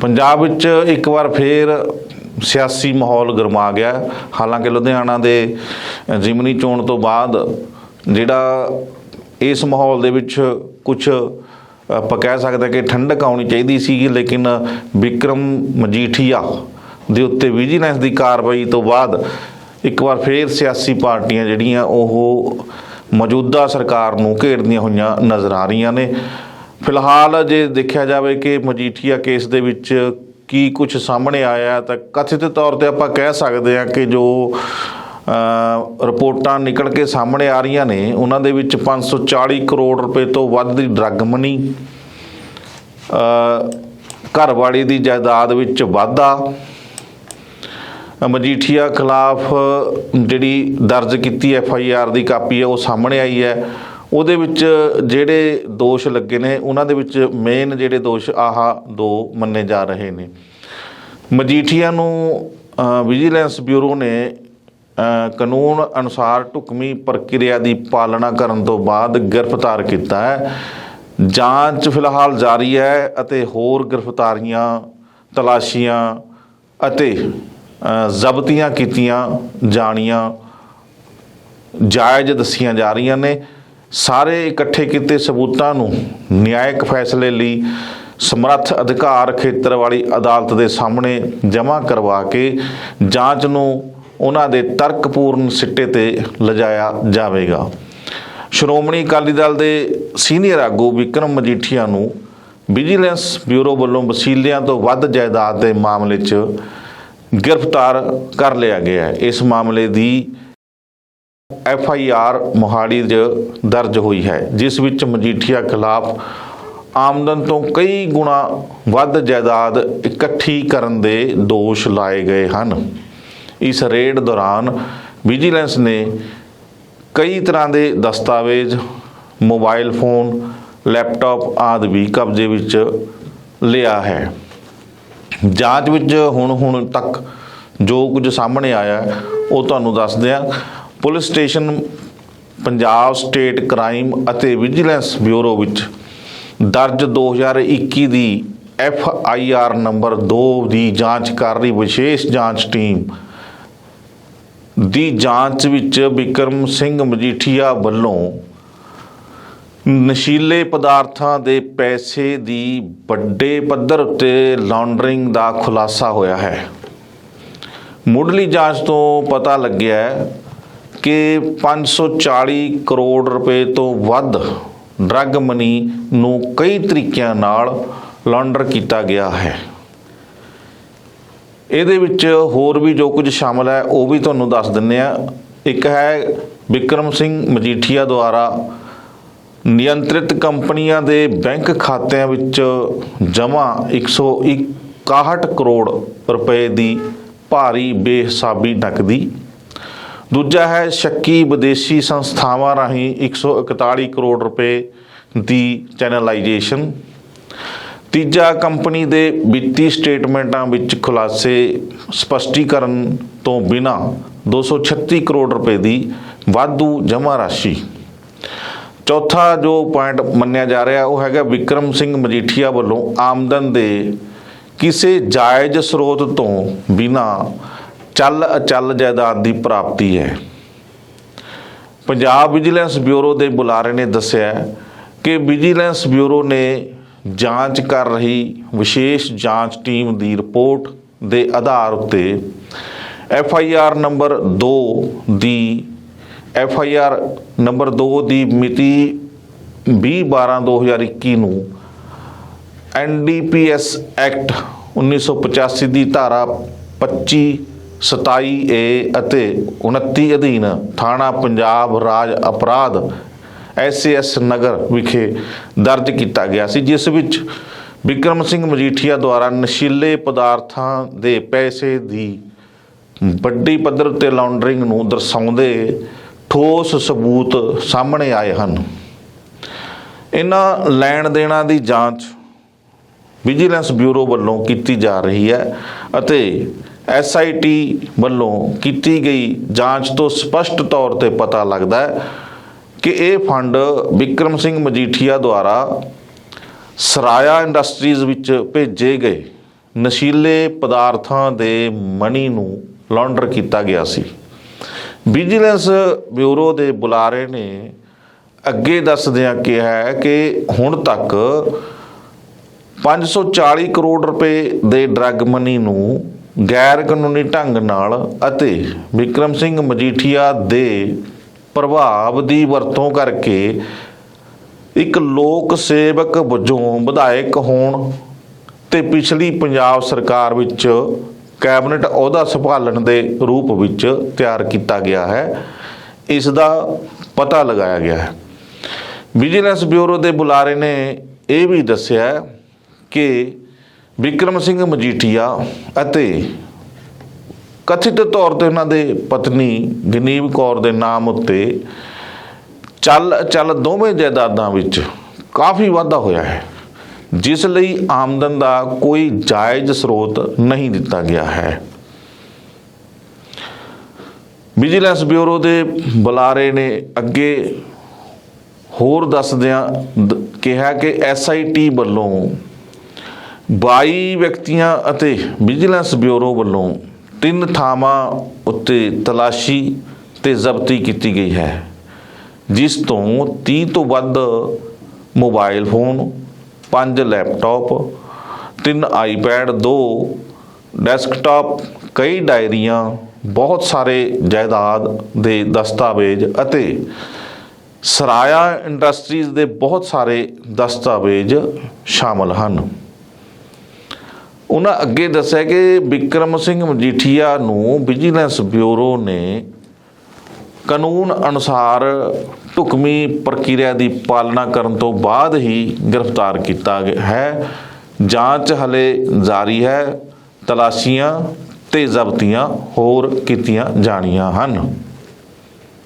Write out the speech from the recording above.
ਪੰਜਾਬ ਵਿੱਚ ਇੱਕ ਵਾਰ ਫੇਰ ਸਿਆਸੀ ਮਾਹੌਲ ਗਰਮਾ ਗਿਆ ਹਾਲਾਂਕਿ ਲੁਧਿਆਣਾ ਦੇ ਜ਼ਿਮਨੀ ਚੋਣ ਤੋਂ ਬਾਅਦ ਜਿਹੜਾ ਇਸ ਮਾਹੌਲ ਦੇ ਵਿੱਚ ਕੁਝ ਆਪਾਂ ਕਹਿ ਸਕਦੇ ਹਾਂ ਕਿ ਠੰਡਕ ਆਉਣੀ ਚਾਹੀਦੀ ਸੀ, ਲੇਕਿਨ ਵਿਕਰਮ ਮਜੀਠੀਆ ਦੇ ਉੱਤੇ ਵਿਜੀਲੈਂਸ ਦੀ ਕਾਰਵਾਈ ਤੋਂ ਬਾਅਦ ਇੱਕ ਵਾਰ ਫੇਰ ਸਿਆਸੀ ਪਾਰਟੀਆਂ ਜਿਹੜੀਆਂ ਉਹ ਮੌਜੂਦਾ ਸਰਕਾਰ ਨੂੰ ਘੇਰਦੀਆਂ ਹੋਈਆਂ ਨਜ਼ਰ ਆ ਰਹੀਆਂ ਨੇ। ਫਿਲਹਾਲ ਜੇ ਦੇਖਿਆ ਜਾਵੇ ਕਿ ਮਜੀਠੀਆ ਕੇਸ ਦੇ ਵਿੱਚ ਕੀ ਕੁਝ ਸਾਹਮਣੇ ਆਇਆ ਤਾਂ ਕਥਿਤ ਤੌਰ ਤੇ ਆਪਾਂ ਕਹਿ ਸਕਦੇ ਹਾਂ ਕਿ ਜੋ ਰਿਪੋਰਟਾਂ ਨਿਕਲ ਕੇ ਸਾਹਮਣੇ ਆ ਰਹੀਆਂ ਨੇ, ਉਹਨਾਂ ਦੇ ਵਿੱਚ 540 ਕਰੋੜ ਰੁਪਏ ਤੋਂ ਵੱਧ ਦੀ ਡਰੱਗ ਮਨੀ ਘਰਵਾਲੀ ਦੀ ਜਾਇਦਾਦ ਵਿੱਚ ਵਾਧਾ। ਮਜੀਠੀਆ ਖਿਲਾਫ ਜਿਹੜੀ ਦਰਜ ਕੀਤੀ ਐਫ ਆਈ ਆਰ ਦੀ ਕਾਪੀ ਹੈ, ਉਹ ਸਾਹਮਣੇ ਆਈ ਹੈ। ਉਹਦੇ ਵਿੱਚ ਜਿਹੜੇ ਦੋਸ਼ ਲੱਗੇ ਨੇ, ਉਹਨਾਂ ਦੇ ਵਿੱਚ ਮੇਨ ਜਿਹੜੇ ਦੋਸ਼ ਆਹ ਦੋ ਮੰਨੇ ਜਾ ਰਹੇ ਨੇ। ਮਜੀਠੀਆ ਨੂੰ ਵਿਜੀਲੈਂਸ ਬਿਊਰੋ ਨੇ ਕਾਨੂੰਨ ਅਨੁਸਾਰ ਢੁਕਵੀਂ ਪ੍ਰਕਿਰਿਆ ਦੀ ਪਾਲਣਾ ਕਰਨ ਤੋਂ ਬਾਅਦ ਗ੍ਰਿਫਤਾਰ ਕੀਤਾ ਹੈ। ਜਾਂਚ ਫਿਲਹਾਲ ਜਾਰੀ ਹੈ ਅਤੇ ਹੋਰ ਗ੍ਰਿਫਤਾਰੀਆਂ, ਤਲਾਸ਼ੀਆਂ ਅਤੇ ਜ਼ਬਤੀਆਂ ਕੀਤੀਆਂ ਜਾਣੀਆਂ, ਜਾਇਜ਼ ਦੱਸੀਆਂ ਜਾ ਰਹੀਆਂ ਨੇ। ਸਾਰੇ ਇਕੱਠੇ ਕੀਤੇ ਸਬੂਤਾਂ ਨੂੰ ਨਿਆਇਕ ਫੈਸਲੇ ਲਈ ਸਮਰੱਥ ਅਧਿਕਾਰ ਖੇਤਰ ਵਾਲੀ ਅਦਾਲਤ ਦੇ ਸਾਹਮਣੇ ਜਮ੍ਹਾਂ ਕਰਵਾ ਕੇ ਜਾਂਚ ਨੂੰ ਉਹਨਾਂ ਦੇ ਤਰਕਪੂਰਨ ਸਿੱਟੇ ਤੇ ਲਿਜਾਇਆ ਜਾਵੇਗਾ। ਸ਼੍ਰੋਮਣੀ ਅਕਾਲੀ ਦਲ ਦੇ ਸੀਨੀਅਰ ਆਗੂ ਵਿਕਰਮ ਮਜੀਠੀਆ ਨੂੰ ਵਿਜੀਲੈਂਸ ਬਿਊਰੋ ਵੱਲੋਂ ਵਸੀਲਿਆਂ ਤੋਂ ਵੱਧ ਜਾਇਦਾਦ ਦੇ ਮਾਮਲੇ 'ਚ ਗ੍ਰਿਫਤਾਰ ਕਰ ਲਿਆ ਗਿਆ ਹੈ। ਇਸ ਮਾਮਲੇ ਦੀ ਐਫ ਆਈ ਆਰ ਮੋਹਾਲੀ 'ਚ ਦਰਜ ਹੋਈ ਹੈ, ਜਿਸ ਵਿੱਚ ਮਜੀਠੀਆ ਖਿਲਾਫ ਆਮਦਨ ਤੋਂ ਕਈ ਗੁਣਾ ਵੱਧ ਜਾਇਦਾਦ ਇਕੱਠੀ ਕਰਨ ਦੇ ਦੋਸ਼ ਲਾਏ ਗਏ ਹਨ। ਇਸ ਰੇਡ ਦੌਰਾਨ ਵਿਜੀਲੈਂਸ ਨੇ ਕਈ ਤਰ੍ਹਾਂ ਦੇ ਦਸਤਾਵੇਜ਼, ਮੋਬਾਈਲ ਫੋਨ, ਲੈਪਟਾਪ ਆਦਿ ਵੀ ਕਬਜ਼ੇ ਵਿੱਚ ਲਿਆ ਹੈ। ਜਾਂਚ ਵਿੱਚ ਹੁਣ ਹੁਣ ਤੱਕ ਜੋ ਕੁਝ ਸਾਹਮਣੇ ਆਇਆ, ਉਹ ਤੁਹਾਨੂੰ ਦੱਸਦੇ ਹਾਂ। Police station, Punjab state crime ਅਤੇ ਵਿਜੀਲੈਂਸ ਬਿਊਰੋ ਵਿੱਚ ਦਰਜ 2021 ਦੀ ਐਫ ਆਈ ਆਰ ਨੰਬਰ 2 ਦੀ ਜਾਂਚ ਕਰ ਰਹੀ ਵਿਸ਼ੇਸ਼ ਜਾਂਚ ਟੀਮ ਦੀ ਜਾਂਚ ਵਿੱਚ ਵਿਕਰਮ ਸਿੰਘ ਮਜੀਠੀਆ ਵੱਲੋਂ ਨਸ਼ੀਲੇ ਪਦਾਰਥਾਂ ਦੇ ਪੈਸੇ ਦੀ ਵੱਡੇ ਪੱਧਰ ਉੱਤੇ ਲਾਂਡਰਿੰਗ ਦਾ ਖੁਲਾਸਾ ਹੋਇਆ ਹੈ। ਮੁੱਢਲੀ ਜਾਂਚ ਤੋਂ ਪਤਾ ਲੱਗਿਆ ਹੈ ਕਿ 540 ਕਰੋੜ ਰੁਪਏ ਤੋਂ ਵੱਧ ਡਰੱਗ ਮਨੀ ਨੂੰ ਕਈ ਤਰੀਕਿਆਂ ਨਾਲ ਲਾਂਡਰ ਕੀਤਾ ਗਿਆ ਹੈ। ਇਹਦੇ ਵਿੱਚ ਹੋਰ ਵੀ ਜੋ ਕੁਝ ਸ਼ਾਮਲ ਹੈ, ਉਹ ਵੀ ਤੁਹਾਨੂੰ ਦੱਸ ਦਿੰਨੇ ਆ ਇੱਕ ਹੈ ਵਿਕਰਮ ਸਿੰਘ ਮਜੀਠੀਆ ਦੁਆਰਾ ਨਿਯੰਤਰਿਤ ਕੰਪਨੀਆਂ ਦੇ ਬੈਂਕ ਖਾਤਿਆਂ ਵਿੱਚ ਜਮ੍ਹਾਂ 161 ਕਰੋੜ ਰੁਪਏ ਦੀ ਭਾਰੀ ਬੇਹਿਸਾਬੀ ਨਕਦੀ ਦੂਜਾ ਹੈ ਸ਼ੱਕੀ ਵਿਦੇਸ਼ੀ ਸੰਸਥਾਵਾਂ ਰਾਹੀਂ 141 ਕਰੋੜ ਰੁਪਏ ਦੀ ਚੈਨਲਾਈਜੇਸ਼ਨ। ਤੀਜਾ ਕੰਪਨੀ ਦੇ ਵਿੱਤੀ ਸਟੇਟਮੈਂਟਾਂ ਵਿੱਚ ਖੁਲਾਸੇ ਸਪਸ਼ਟੀਕਰਨ ਤੋਂ ਬਿਨਾ 236 ਕਰੋੜ ਰੁਪਏ ਦੀ ਵਾਧੂ ਜਮ੍ਹਾਂ ਰਾਸ਼ੀ। ਚੌਥਾ ਜੋ ਪੁਆਇੰਟ ਮੰਨਿਆ ਜਾ ਰਿਹਾ, ਉਹ ਹੈਗਾ ਵਿਕਰਮ ਸਿੰਘ ਮਜੀਠੀਆ ਵੱਲੋਂ ਆਮਦਨ ਦੇ ਕਿਸੇ ਜਾਇਜ਼ ਸਰੋਤ ਤੋਂ ਬਿਨਾ ਚੱਲ ਅਚੱਲ ਜਾਇਦਾਦ ਦੀ ਪ੍ਰਾਪਤੀ ਹੈ। ਪੰਜਾਬ ਵਿਜੀਲੈਂਸ ਬਿਊਰੋ ਦੇ ਬੁਲਾਰੇ ਨੇ ਦੱਸਿਆ ਕਿ ਵਿਜੀਲੈਂਸ ਬਿਊਰੋ ਨੇ ਜਾਂਚ ਕਰ ਰਹੀ ਵਿਸ਼ੇਸ਼ ਜਾਂਚ ਟੀਮ ਦੀ ਰਿਪੋਰਟ ਦੇ ਆਧਾਰ ਉੱਤੇ ਐਫ ਆਈ ਆਰ ਨੰਬਰ 2 ਦੀ ਐਫ ਆਈ ਆਰ ਨੰਬਰ 2 ਦੀ ਮਿਤੀ 20/12/2021 ਨੂੰ N D P NDPS act 1985 ਦੀ ਧਾਰਾ 25 27 ਏ ਅਤੇ 29 ਅਧੀਨ ਥਾਣਾ ਪੰਜਾਬ ਰਾਜ ਅਪਰਾਧ ਐਸਐਸ ਨਗਰ ਵਿਖੇ ਦਰਜ ਕੀਤਾ ਗਿਆ ਸੀ, ਜਿਸ ਵਿੱਚ ਵਿਕਰਮ ਸਿੰਘ ਮਜੀਠੀਆ ਦੁਆਰਾ ਨਸ਼ੀਲੇ ਪਦਾਰਥਾਂ ਦੇ ਪੈਸੇ ਦੀ ਵੱਡੀ ਪੱਧਰ ਤੇ ਲਾਂਡਰਿੰਗ ਨੂੰ ਦਰਸਾਉਂਦੇ ਠੋਸ ਸਬੂਤ ਸਾਹਮਣੇ ਆਏ ਹਨ। ਇਹਨਾਂ ਲੈਣ ਦੇਣਾ ਦੀ ਜਾਂਚ ਵਿਜੀਲੈਂਸ ਬਿਊਰੋ ਵੱਲੋਂ ਕੀਤੀ ਜਾ ਰਹੀ ਹੈ ਅਤੇ ਐਸਆਈਟੀ ਵੱਲੋਂ ਕੀਤੀ ਗਈ ਜਾਂਚ ਤੋਂ ਸਪਸ਼ਟ ਤੌਰ ਤੇ ਪਤਾ ਲੱਗਦਾ ਹੈ ਕਿ ਇਹ ਫੰਡ ਵਿਕਰਮ ਸਿੰਘ ਮਜੀਠੀਆ ਦੁਆਰਾ ਸਰਾਇਆ ਇੰਡਸਟਰੀਜ਼ ਵਿੱਚ ਭੇਜੇ ਗਏ ਨਸ਼ੀਲੇ ਪਦਾਰਥਾਂ ਦੇ ਮਨੀ ਨੂੰ ਲਾਂਡਰ ਕੀਤਾ ਗਿਆ ਸੀ। ਵਿਜੀਲੈਂਸ ਬਿਊਰੋ ਦੇ ਬੁਲਾਰੇ ਨੇ ਅੱਗੇ ਦੱਸਦਿਆਂ ਕਿਹਾ ਹੈ ਕਿ ਹੁਣ ਤੱਕ 540 ਕਰੋੜ ਰੁਪਏ ਦੇ ਡਰੱਗ ਮਨੀ ਨੂੰ ਗੈਰ ਕਾਨੂੰਨੀ ਢੰਗ ਨਾਲ ਅਤੇ ਵਿਕਰਮ ਸਿੰਘ ਮਜੀਠੀਆ ਦੇ ਪ੍ਰਭਾਵ ਦੀ ਵਰਤੋਂ ਕਰਕੇ ਇੱਕ ਲੋਕ ਸੇਵਕ ਵਜੋਂ ਵਿਧਾਇਕ ਹੋਣ ਤੇ ਪਿਛਲੀ ਪੰਜਾਬ ਸਰਕਾਰ ਵਿੱਚ ਕੈਬਨਿਟ ਅਹੁਦਾ ਸੰਭਾਲਣ ਦੇ ਰੂਪ ਵਿੱਚ ਤਿਆਰ ਕੀਤਾ ਗਿਆ ਹੈ, ਇਸ ਦਾ ਪਤਾ ਲਗਾਇਆ ਗਿਆ ਹੈ। ਵਿਜੀਲੈਂਸ ਬਿਊਰੋ ਦੇ ਬੁਲਾਰੇ ਨੇ ਇਹ ਵੀ ਦੱਸਿਆ ਕਿ ਵਿਕਰਮ ਸਿੰਘ ਮਜੀਠੀਆ ਅਤੇ ਕਥਿਤ ਤੌਰ ਤੇ ਉਹਨਾਂ ਦੇ ਪਤਨੀ ਗਨੀਵ ਕੌਰ ਦੇ ਨਾਮ ਉੱਤੇ ਚੱਲ ਚੱਲ ਦੋਵੇਂ ਜਾਇਦਾਦਾਂ ਵਿੱਚ ਕਾਫੀ ਵਾਧਾ ਹੋਇਆ ਹੈ, ਜਿਸ ਲਈ ਆਮਦਨ ਦਾ ਕੋਈ ਜਾਇਜ਼ ਸਰੋਤ ਨਹੀਂ ਦਿੱਤਾ ਗਿਆ ਹੈ। ਵਿਜੀਲੈਂਸ ਬਿਊਰੋ ਦੇ ਬੁਲਾਰੇ ਨੇ ਅੱਗੇ ਹੋਰ ਦੱਸਦਿਆਂ ਕਿਹਾ ਕਿ ਐਸਆਈਟੀ ਵੱਲੋਂ 22 ਵਿਅਕਤੀਆਂ ਅਤੇ ਵਿਜੀਲੈਂਸ ਬਿਊਰੋ ਵੱਲੋਂ ਤਿੰਨ ਥਾਵਾਂ ਉੱਤੇ ਤਲਾਸ਼ੀ ਤੇ ਜ਼ਬਤੀ ਕੀਤੀ ਗਈ ਹੈ, ਜਿਸ ਤੋਂ 30 ਤੋਂ ਵੱਧ ਮੋਬਾਈਲ ਫੋਨ, ਪੰਜ ਲੈਪਟਾਪ, ਤਿੰਨ ਆਈਪੈਡ, ਦੋ ਡੈਸਕਟਾਪ, ਕਈ ਡਾਇਰੀਆਂ, ਬਹੁਤ ਸਾਰੇ ਜਾਇਦਾਦ ਦੇ ਦਸਤਾਵੇਜ਼ ਅਤੇ ਸਰਾਇਆ ਇੰਡਸਟਰੀਜ਼ ਦੇ ਬਹੁਤ ਸਾਰੇ ਦਸਤਾਵੇਜ਼ ਸ਼ਾਮਲ ਹਨ। ਉਹਨਾਂ ਅੱਗੇ ਦੱਸਿਆ ਕਿ ਵਿਕਰਮ ਸਿੰਘ ਮਜੀਠੀਆ ਨੂੰ ਵਿਜੀਲੈਂਸ ਬਿਊਰੋ ਨੇ ਕਾਨੂੰਨ ਅਨੁਸਾਰ ਢੁਕਵੀਂ ਪ੍ਰਕਿਰਿਆ ਦੀ ਪਾਲਣਾ ਕਰਨ ਤੋਂ ਬਾਅਦ ਹੀ ਗ੍ਰਿਫਤਾਰ ਕੀਤਾ ਹੈ। ਜਾਂਚ ਹਲੇ ਜਾਰੀ ਹੈ। ਤਲਾਸ਼ੀਆਂ ਤੇ ਜ਼ਬਤੀਆਂ ਹੋਰ ਕੀਤੀਆਂ ਜਾਣੀਆਂ ਹਨ।